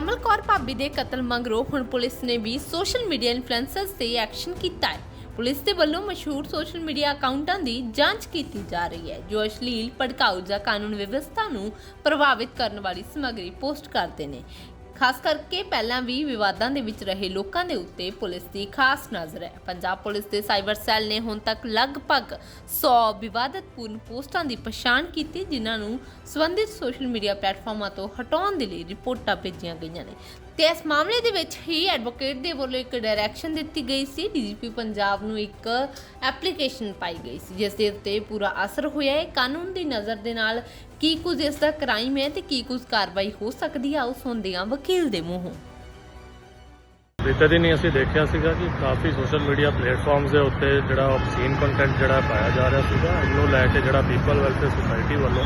ਕਮਲ ਕੌਰ ਭਾਬੀ ਦੇ ਕਤਲ ਮੰਗਰੋਂ ਹੁਣ ਪੁਲਿਸ ਨੇ ਵੀ ਸੋਸ਼ਲ ਮੀਡੀਆ ਇਨਫਲੂਐਂਸਰਸ ਤੇ ਐਕਸ਼ਨ ਕੀਤਾ ਹੈ। ਪੁਲਿਸ ਦੇ ਵੱਲੋਂ ਮਸ਼ਹੂਰ ਸੋਸ਼ਲ ਮੀਡੀਆ ਅਕਾਊਂਟਾਂ ਦੀ ਜਾਂਚ ਕੀਤੀ ਜਾ ਰਹੀ ਹੈ, ਜੋ ਅਸ਼ਲੀਲ, ਭੜਕਾਊ ਜਾਂ ਕਾਨੂੰਨ ਵਿਵਸਥਾ ਨੂੰ ਪ੍ਰਭਾਵਿਤ ਕਰਨ ਵਾਲੀ ਸਮੱਗਰੀ ਪੋਸਟ ਕਰਦੇ ਨੇ। ਖਾਸ ਕਰਕੇ ਪਹਿਲਾਂ ਵੀ ਵਿਵਾਦਾਂ ਦੇ ਵਿੱਚ ਰਹੇ ਲੋਕਾਂ ਦੇ ਉੱਤੇ ਪੁਲਿਸ ਦੀ ਖਾਸ ਨਜ਼ਰ ਹੈ। ਪੰਜਾਬ ਪੁਲਿਸ ਦੇ ਸਾਈਬਰ ਸੈੱਲ ਨੇ ਹੁਣ ਤੱਕ ਲਗਭਗ 100 ਵਿਵਾਦਤਪੂਰਨ ਪੋਸਟਾਂ ਦੀ ਪਛਾਣ ਕੀਤੀ, ਜਿਨ੍ਹਾਂ ਨੂੰ ਸੰਬੰਧਿਤ ਸੋਸ਼ਲ ਮੀਡੀਆ ਪਲੇਟਫਾਰਮਾਂ ਤੋਂ ਹਟਾਉਣ ਦੇ ਲਈ ਰਿਪੋਰਟਾਂ ਭੇਜੀਆਂ ਗਈਆਂ ਨੇ। ਤੇ ਇਸ ਮਾਮਲੇ ਦੇ ਵਿੱਚ ਹੀ ਐਡਵੋਕੇਟ ਦੇ ਵੱਲੋਂ ਇੱਕ ਡਾਇਰੈਕਸ਼ਨ ਦਿੱਤੀ ਗਈ ਸੀ। ਡੀਜੀਪੀ ਪੰਜਾਬ ਨੂੰ ਇੱਕ ਐਪਲੀਕੇਸ਼ਨ ਪਾਈ ਗਈ ਸੀ, ਜਿਸ ਦੇ ਉੱਤੇ ਪੂਰਾ ਅਸਰ ਹੋਇਆ ਹੈ। ਕਾਨੂੰਨ ਦੀ ਨਜ਼ਰ ਦੇ ਨਾਲ ਕੀ ਕੁਝ ਇਸ ਦਾ ਕ੍ਰਾਈਮ ਹੈ ਤੇ ਕੀ ਕੁਝ ਕਾਰਵਾਈ ਹੋ ਸਕਦੀ ਹੈ ਉਸ ਹੁੰਦਿਆਂ ਵਕੀਲ ਦੇ ਮੂੰਹੋਂ। ਬੀਤੇ ਦਿਨ ਹੀ ਅਸੀਂ ਦੇਖਿਆ ਸੀਗਾ ਕਿ ਕਾਫੀ ਸੋਸ਼ਲ ਮੀਡੀਆ ਪਲੇਟਫਾਰਮਸ ਦੇ ਉੱਤੇ ਜਿਹੜਾ ਆਬਸੀਨ ਕੰਟੈਂਟ ਜਿਹੜਾ ਪਾਇਆ ਜਾ ਰਿਹਾ ਸੀਗਾ, ਇਹਨੂੰ ਲੈ ਕੇ ਜਿਹੜਾ ਪੀਪਲ ਵੈਲਫੇਅਰ ਸੁਸਾਇਟੀ ਵੱਲੋਂ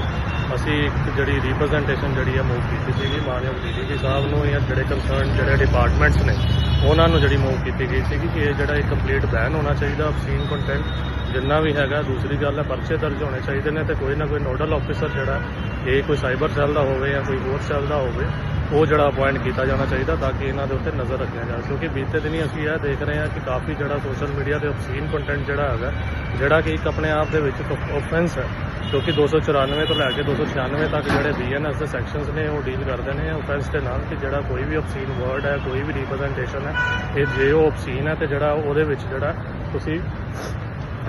ਅਸੀਂ ਇੱਕ ਜਿਹੜੀ ਰਿਪਰੈਜ਼ੈਂਟੇਸ਼ਨ ਜਿਹੜੀ ਹੈ ਮੂਵ ਕੀਤੀ ਸੀਗੀ, ਮਾਨਯੋਗ ਡੀਜੀਪੀ ਸਾਹਿਬ ਨੂੰ ਜਾਂ ਜਿਹੜੇ ਕੰਸਰਨ ਜਿਹੜੇ ਡਿਪਾਰਟਮੈਂਟਸ ਨੇ, ਉਹਨਾਂ ਨੂੰ ਜਿਹੜੀ ਮੂਵ ਕੀਤੀ ਗਈ ਸੀਗੀ ਕਿ ਇਹ ਜਿਹੜਾ ਇੱਕ ਕੰਪਲੀਟ ਬੈਨ ਹੋਣਾ ਚਾਹੀਦਾ ਆਬਸੀਨ ਕੰਟੈਂਟ ਜਿੰਨਾ ਵੀ ਹੈਗਾ, ਦੂਸਰੀ ਗੱਲ ਹੈ ਪਰਚੇ ਦਰਜ ਹੋਣੇ ਚਾਹੀਦੇ ਨੇ ਤੇ ਕੋਈ ਨਾ ਕੋਈ ਨੋਡਲ ਆਫੀਸਰ ਜਿਹੜਾ ਇਹ ਕੋਈ ਸਾਈਬਰ ਸੈੱਲ ਦਾ ਹੋਵੇ ਜਾਂ ਕੋਈ ਹੋਰ ਸੈੱਲ ਦਾ ਹੋਵੇ ਉਹ ਜਿਹੜਾ ਅਪਾਇੰਟ ਕੀਤਾ ਜਾਣਾ ਚਾਹੀਦਾ ਤਾਂ ਕਿ ਇਹਨਾਂ ਦੇ ਉੱਤੇ ਨਜ਼ਰ ਰੱਖਿਆ ਜਾਵੇ। ਕਿਉਂਕਿ ਬੀਤੇ ਦਿਨੀ ਅਸੀਂ ਇਹ ਦੇਖ ਰਹੇ ਹਾਂ ਕਿ ਕਾਫੀ ਜਿਹੜਾ ਸੋਸ਼ਲ ਮੀਡੀਆ ਤੇ ਆਬਸੀਨ ਕੰਟੈਂਟ ਜਿਹੜਾ ਹੈਗਾ, ਜਿਹੜਾ ਕਿ ਇੱਕ ਆਪਣੇ ਆਪ ਦੇ ਵਿੱਚ ਆਫੈਂਸ ਹੈ, ਕਿਉਂਕਿ 294 ਤੋਂ ਲੈ ਕੇ 296 ਤੱਕ ਜਿਹੜੇ ਬੀਐਨਐਸ ਦੇ ਸੈਕਸ਼ਨਸ ਨੇ ਉਹ ਡੀਲ ਕਰਦੇ ਨੇ। ਆਫੈਂਸ ਦੇ ਨਾਲ ਕਿ ਜਿਹੜਾ ਕੋਈ ਵੀ ਆਬਸੀਨ ਵਰਡ ਹੈ, ਕੋਈ ਵੀ ਰਿਪਰੈਜ਼ੈਂਟੇਸ਼ਨ ਹੈ, ਇਹ ਜੇ ਉਹ ਆਬਸੀਨ ਹੈ ਤੇ ਜਿਹੜਾ ਉਹਦੇ ਵਿੱਚ ਜਿਹੜਾ ਤੁਸੀਂ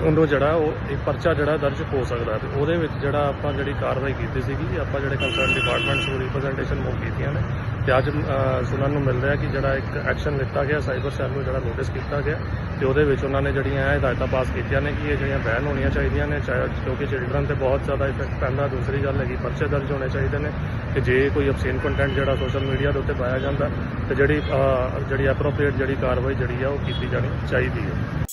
ਉਹਨੂੰ ਜਿਹੜਾ ਉਹ ਇੱਕ ਪਰਚਾ ਜਿਹੜਾ ਦਰਜ ਹੋ ਸਕਦਾ ਹੈ। ਤੇ ਉਹਦੇ ਵਿੱਚ ਜਿਹੜਾ ਆਪਾਂ ਜਿਹੜੀ ਕਾਰਵਾਈ ਕੀਤੀ ਸੀਗੀ ਕਿ ਆਪਾਂ ਜਿਹੜੇ ਕੰਸਰਨ ਡਿਪਾਰਟਮੈਂਟਸ ਨੂੰ ਰਿਪਰੈਜ਼ੈਂਟੇਸ਼ਨ ਮੂਵ ਕੀਤੀਆਂ ਨੇ ਤੇ ਅੱਜ ਅ, ਸੁਣਨ ਨੂੰ ਮਿਲ ਰਿਹਾ ਕਿ ਜਿਹੜਾ ਇੱਕ ਐਕਸ਼ਨ ਲਿੱਤਾ ਗਿਆ ਸਾਈਬਰ ਸੈੱਲ ਨੂੰ ਜਿਹੜਾ ਨੋਟਿਸ ਕੀਤਾ ਗਿਆ ਤੇ ਉਹਦੇ ਵਿੱਚ ਉਹਨਾਂ ਨੇ ਜਿਹੜੀਆਂ ਇਹ ਹਦਾਇਤਾਂ ਪਾਸ ਕੀਤੀਆਂ ਨੇ ਕਿ ਇਹ ਜਿਹੜੀਆਂ ਬੈਨ ਹੋਣੀਆਂ ਚਾਹੀਦੀਆਂ ਨੇ ਚਾਹੇ ਕਿਉਂਕਿ ਚਿਲਡਰਨ ਤੇ ਬਹੁਤ ਜ਼ਿਆਦਾ ਇਫੈਕਟ ਪੈਂਦਾ ਦੂਸਰੀ ਗੱਲ ਹੈਗੀ ਪਰਚੇ ਦਰਜ ਹੋਣੇ ਚਾਹੀਦੇ ਨੇ ਕਿ ਜੇ ਕੋਈ ਅਬਸੇਨ ਕੰਟੈਂਟ ਜਿਹੜਾ ਸੋਸ਼ਲ ਮੀਡੀਆ ਦੇ ਉੱਤੇ ਪਾਇਆ ਜਾਂਦਾ ਤੇ ਜਿਹੜੀ ਜਿਹੜੀ ਐਪਰੋਪਰੀਏਟ ਜਿਹੜੀ ਕਾਰਵਾਈ ਜਿਹੜੀ ਆ ਉਹ ਕੀਤੀ ਜਾਣੀ ਚਾਹੀਦੀ ਹੈ।